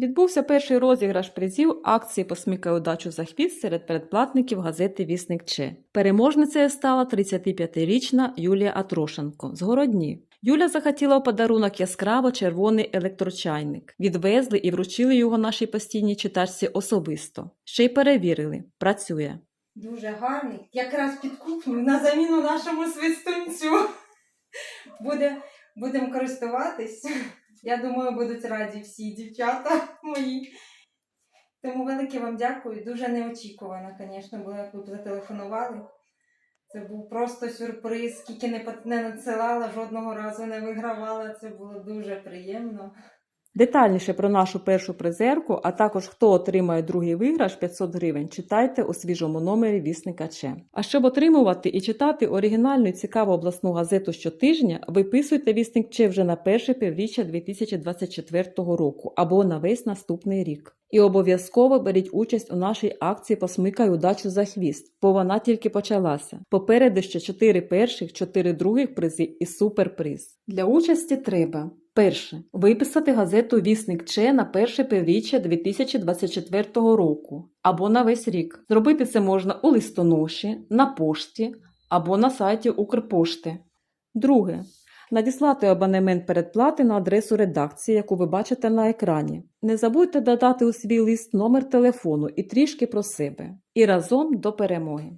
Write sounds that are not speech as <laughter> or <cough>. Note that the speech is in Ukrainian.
Відбувся перший розіграш призів акції «Посмикай удачу за хвіст» серед передплатників газети Вісник Че. Переможницею стала 35-річна Юлія Атрошенко з Городні. Юля захотіла у подарунок яскраво червоний електрочайник. Відвезли і вручили його нашій постійній читачці особисто. Ще й перевірили. Працює. Дуже гарний. Якраз під на заміну нашому свистунцю. Буде, будемо користуватись. Я думаю, будуть раді всі дівчата <laughs> мої. Тому велике вам дякую. Дуже неочікувано, звісно, було, як ви зателефонували. Це був просто сюрприз, скільки не надсилала, жодного разу не вигравала. Це було дуже приємно. Детальніше про нашу першу призерку, а також хто отримає другий виграш 500 гривень, читайте у свіжому номері Вісника Че. А щоб отримувати і читати оригінальну і цікаву обласну газету щотижня, виписуйте Вісник Че вже на перше півріччя 2024 року або на весь наступний рік. І обов'язково беріть участь у нашій акції «Посмикай удачу за хвіст», бо вона тільки почалася. Попереду ще 4 перших, 4 других призи і суперприз. Для участі треба Перше. Виписати газету Вісник Че на перше півріччя 2024 року або на весь рік. Зробити це можна у листоноші, на пошті або на сайті Укрпошти. Друге. Надіслати абонемент передплати на адресу редакції, яку ви бачите на екрані. Не забудьте додати у свій лист номер телефону і трішки про себе. І разом до перемоги!